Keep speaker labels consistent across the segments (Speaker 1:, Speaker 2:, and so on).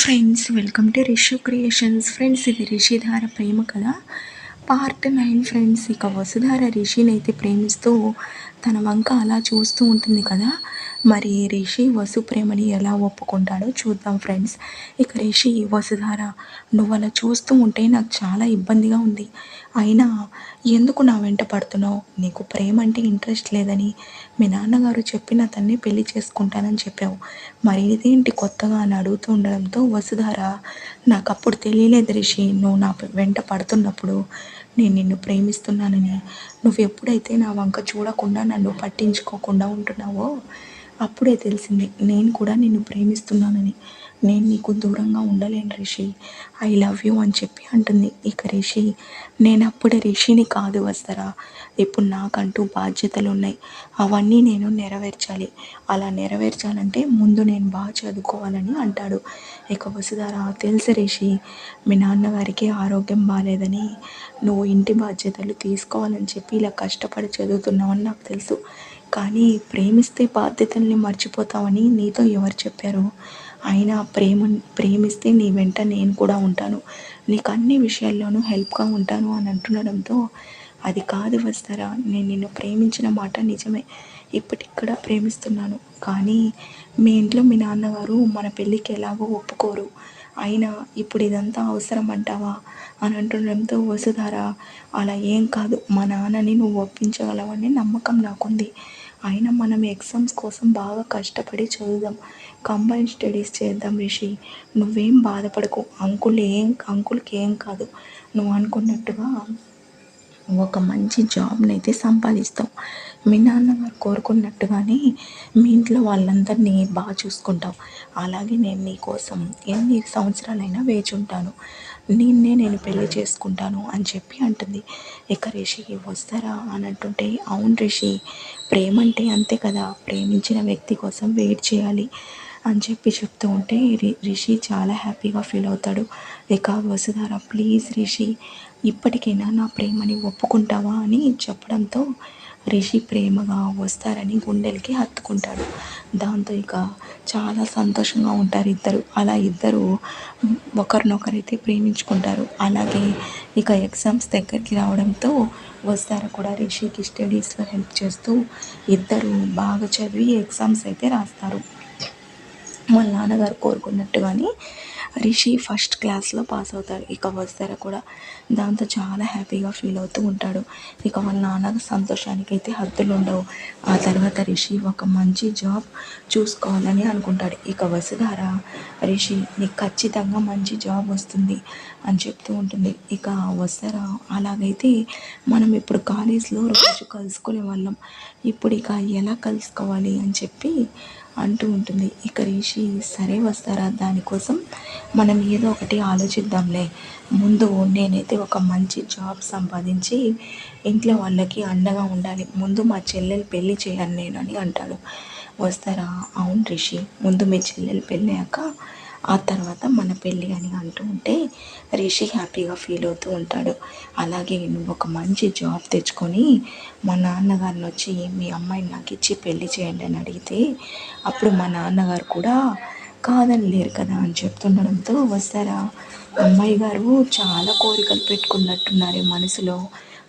Speaker 1: Friends welcome to Rishu creations friends ఇది రిషిధార ప్రేమ కదా part nine friends ఇక వసుధార రిషిని అయితే ప్రేమిస్తూ తన వంక అలా చూస్తూ ఉంటుంది కదా. మరి రిషి వసు ప్రేమని ఎలా ఒప్పుకుంటాడో చూద్దాం ఫ్రెండ్స్. ఇక రిషి వసుధార నువ్వు అలా చూస్తూ ఉంటే నాకు చాలా ఇబ్బందిగా ఉంది. అయినా ఎందుకు నా వెంట పడుతున్నావు? నీకు ప్రేమ అంటే ఇంట్రెస్ట్ లేదని మీ నాన్నగారు చెప్పిన తన్ని పెళ్ళి చేసుకుంటానని చెప్పావు. మరి ఇదేంటి కొత్తగా అని అడుగుతూ ఉండడంతో వసుధార నాకు అప్పుడు తెలియలేదు రిషి నువ్వు నా వెంట పడుతున్నప్పుడు నేను నిన్ను ప్రేమిస్తున్నానని. నువ్వు ఎప్పుడైతే నా వంక చూడకుండా నన్ను పట్టించుకోకుండా ఉంటున్నావో అప్పుడే తెలిసింది నేను కూడా నిన్ను ప్రేమిస్తున్నానని. నేను నీకు దూరంగా ఉండలేను రిషి. ఐ లవ్ యూ అని చెప్పి అంటుంది. ఇక రిషి నేను అప్పుడే రిషిని కాదు వస్తారా? ఇప్పుడు నాకంటూ బాధ్యతలు ఉన్నాయి అవన్నీ నేను నెరవేర్చాలి. అలా నెరవేర్చాలంటే ముందు నేను బాగా చదువుకోవాలని అంటాడు. ఇక వసుధారా తెలుసు రిషి మీ నాన్నగారికి ఆరోగ్యం బాగాలేదని నువ్వు ఇంటి బాధ్యతలు తీసుకోవాలని చెప్పి ఇలా కష్టపడి చదువుతున్నావని నాకు తెలుసు. కానీ ప్రేమిస్తే బాధ్యతల్ని మర్చిపోతావని నీతో ఎవరు చెప్పారు? అయినా ప్రేమ ప్రేమిస్తే నీ వెంట నేను కూడా ఉంటాను. నీకు అన్ని విషయాల్లోనూ హెల్ప్గా ఉంటాను అని అంటుండడంతో అది కాదు వస్తారా? నేను నిన్ను ప్రేమించిన మాట నిజమే. ఇప్పటిక్కడ ప్రేమిస్తున్నాను. కానీ మీ ఇంట్లో మీ నాన్నగారు మన పెళ్ళికి ఎలాగో ఒప్పుకోరు. అయినా ఇప్పుడు ఇదంతా అవసరం అంటావా? అని అంటుండడంతో వసుధారా అలా ఏం కాదు. మా నాన్నని నువ్వు ఒప్పించగలవని నమ్మకం నాకుంది. అయినా మనం ఎగ్జామ్స్ కోసం బాగా కష్టపడి చదువుదాం. కంబైన్ స్టడీస్ చేద్దాం రిషి. నువ్వేం బాధపడకు. అంకుల్ ఏం అంకుల్కి ఏం కాదు. నువ్వు అనుకున్నట్టుగా ఒక మంచి జాబ్ని అయితే సంపాదిస్తాం. మీ నాన్నగారు కోరుకున్నట్టుగానే మీ ఇంట్లో వాళ్ళందరినీ బాగా చూసుకుంటాం. అలాగే నేను నీకోసం ఎన్ని సంవత్సరాలైనా వేచి ఉంటాను. నిన్నే నేను పెళ్ళి చేసుకుంటాను అని చెప్పి అంటుంది. ఇక రిషి వస్తారా? అని అంటుంటే అవును రిషి ప్రేమ అంటే అంతే కదా ప్రేమించిన వ్యక్తి కోసం వెయిట్ చేయాలి అని చెప్పి చెప్తూ ఉంటే రిషి చాలా హ్యాపీగా ఫీల్ అవుతాడు. ఇక వసుధార ప్లీజ్ రిషి ఇప్పటికైనా నా ప్రేమని ఒప్పుకుంటావా? అని చెప్పడంతో రిషి ప్రేమగా వస్తారని గుండెలకి హత్తుకుంటాడు. దాంతో ఇక చాలా సంతోషంగా ఉంటారు ఇద్దరు. అలా ఇద్దరు ఒకరినొకరైతే ప్రేమించుకుంటారు. అలాగే ఇక ఎగ్జామ్స్ దగ్గరికి రావడంతో వస్తారు కూడా. రిషికి స్టడీస్లో హెల్ప్ చేస్తూ ఇద్దరు బాగా చదివి ఎగ్జామ్స్ అయితే రాస్తారు. వాళ్ళ నాన్నగారు కోరుకున్నట్టుగానే రిషి ఫస్ట్ క్లాస్లో పాస్ అవుతాడు. ఇక వస్తారా కూడా దాంతో చాలా హ్యాపీగా ఫీల్ అవుతూ ఉంటాడు. ఇక వాళ్ళ నాన్న సంతోషానికి అయితే హద్దులు ఉండవు. ఆ తర్వాత రిషి ఒక మంచి జాబ్ చూసుకోవాలని అనుకుంటాడు. ఇక వసుధార రిషి నీకు ఖచ్చితంగా మంచి జాబ్ వస్తుంది అని చెప్తూ ఉంటుంది. ఇక వస్తారా అలాగైతే మనం ఇప్పుడు కాలేజ్లో రోజు కలుసుకునే వాళ్ళం. ఇప్పుడు ఇక ఎలా కలుసుకోవాలి అని చెప్పి అంటూ ఉంటుంది. ఇక రిషి సరే వస్తారా? దానికోసం మనం ఏదో ఒకటి ఆలోచిద్దాంలే. ముందు నేనైతే ఒక మంచి జాబ్ సంపాదించి ఇంట్లో వాళ్ళకి అండగా ఉండాలి. ముందు మా చెల్లెలు పెళ్ళి చేయాలి నేను అని అంటాడు. వస్తారా? అవును రిషి ముందు మీ చెల్లెలు పెళ్ళాక ఆ తర్వాత మన పెళ్ళి అని అంటూ ఉంటే రిషి హ్యాపీగా ఫీల్ అవుతూ ఉంటాడు. అలాగే నువ్వు ఒక మంచి జాబ్ తెచ్చుకొని మా నాన్నగారిని వచ్చి మీ అమ్మాయిని నాకు ఇచ్చి పెళ్ళి చేయండి అని అడిగితే అప్పుడు మా నాన్నగారు కూడా కాదని లేరు కదా అని చెప్తుండడంతో వస్తారా? అమ్మాయి గారు చాలా కోరికలు పెట్టుకున్నట్టున్నారే మనసులో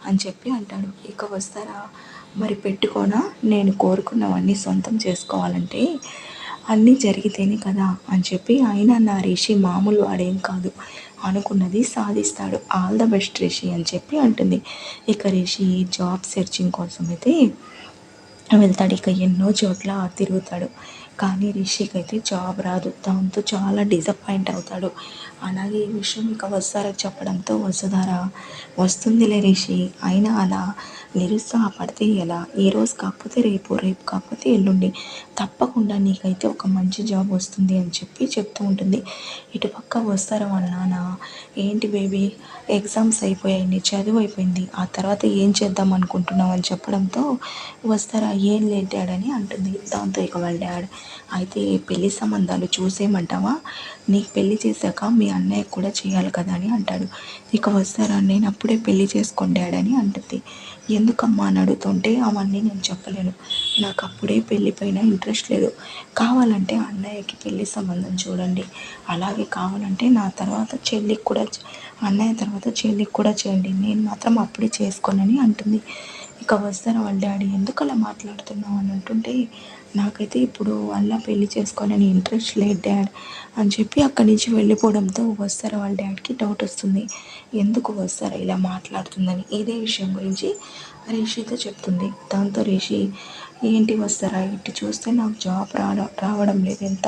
Speaker 1: అని చెప్పి అంటాడు. ఇక వస్తారా? మరి పెట్టుకోనా? నేను కోరుకున్నవన్నీ సొంతం చేసుకోవాలంటే అన్నీ జరిగితేనే కదా అని చెప్పి అయినా నా రిషి మామూలు వాడేం కాదు అనుకున్నది సాధిస్తాడు. ఆల్ ద బెస్ట్ రిషి అని చెప్పి అంటుంది. ఇక రిషి జాబ్ సెర్చింగ్ కోసం అయితే వెళ్తాడు. ఇక ఎన్నో చోట్ల తిరుగుతాడు. కానీ రిషికి అయితే జాబ్ రాదు. దాంతో చాలా డిసప్పాయింట్ అవుతాడు. అలాగే ఈ విషయం ఇక వస్తారా చెప్పడంతో వసుధార వస్తుందిలే రిషి అయినా అలా నిరుత్సాహపడితే ఎలా? ఈ రోజు కాకపోతే రేపు రేపు కాకపోతే ఎల్లుండి. తప్పకుండా నీకైతే ఒక మంచి జాబ్ వస్తుంది అని చెప్పి చెప్తూ ఉంటుంది. ఇటుపక్క వస్తారా వాళ్ళ నాన్న? ఏంటి బేబీ ఎగ్జామ్స్ అయిపోయాయి చదువు అయిపోయింది. ఆ తర్వాత ఏం చేద్దాం అనుకుంటున్నావు? అని చెప్పడంతో వస్తారా? ఏం లేదు డాడ్ అని అంటుంది. దాంతో ఇక వాళ్ళ డాడ్ అయితే పెళ్ళి సంబంధాలు చూసేయమంటావా? నీకు పెళ్ళి చేశాక మీ అన్నయ్య కూడా చేయాలి కదా అని అంటాడు. ఇక వస్తారా? నేను అప్పుడే పెళ్ళి చేసుకుంటాడని అంటుంది. ఎందుకమ్మా అని అడుగుతుంటే అవన్నీ నేను చెప్పలేను. నాకు అప్పుడే పెళ్ళి పైన ఇంట్రెస్ట్ లేదు. కావాలంటే అన్నయ్యకి పెళ్ళి సంబంధం చూడండి. అలాగే కావాలంటే నా తర్వాత చెల్లికి కూడా అన్నయ్య తర్వాత చెల్లికి కూడా చేయండి. నేను మాత్రం అప్పుడే చేసుకోనని అంటుంది. ఇక వస్తారా వాళ్ళ డాడీ? ఎందుకు అలా మాట్లాడుతున్నావు అని అంటుంటే నాకైతే ఇప్పుడు అలా పెళ్ళి చేసుకోవాలని ఇంట్రెస్ట్ లేదు డాడ్ అని చెప్పి అక్కడి నుంచి వెళ్ళిపోవడంతో వస్తారా వాళ్ళ డాడీకి డౌట్ వస్తుంది. ఎందుకు వస్తారా ఇలా మాట్లాడుతుందని? ఇదే విషయం గురించి రిషితో చెప్తుంది. దాంతో రిషి ఏంటి వస్తారా? ఇటు చూస్తే నాకు జాబ్ రావడం రావడం లేదు. ఎంత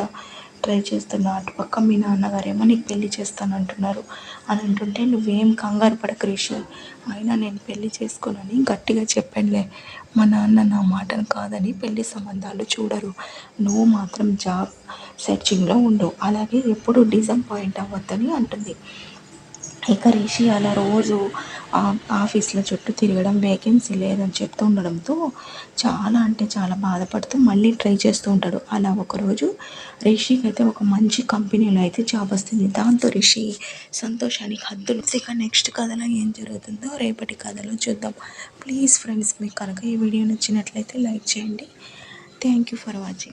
Speaker 1: ట్రై చేస్తున్నా. అటుపక్క మీ నాన్నగారేమో నీకు పెళ్ళి చేస్తాను అంటున్నారు అని అంటుంటే నువ్వేం కంగారు పడక రిషి. అయినా నేను పెళ్ళి చేసుకోనని గట్టిగా చెప్పానులే. మా నాన్న నా మాటను కాదని పెళ్ళి సంబంధాలు చూడరు. నువ్వు మాత్రం జాబ్ సెర్చింగ్లో ఉండు. అలాగే ఎప్పుడు డిసప్పాయింట్ అవ్వద్దని అంటుంది. ఇక రిషి అలా రోజు ఆఫీస్లో చుట్టూ తిరగడం వేకెన్సీ లేదని చెప్తూ ఉండడంతో చాలా అంటే చాలా బాధపడుతూ మళ్ళీ ట్రై చేస్తూ ఉంటాడు. అలా ఒకరోజు రిషికి అయితే ఒక మంచి కంపెనీలో అయితే జాబ్ వస్తుంది. దాంతో రిషి సంతోషానికి హద్దులు ఇక నెక్స్ట్ కథలో ఏం జరుగుతుందో రేపటి కథలో చూద్దాం. ప్లీజ్ ఫ్రెండ్స్ మీకు కనుక ఈ వీడియో నచ్చినట్లయితే లైక్ చేయండి. Thank you for watching.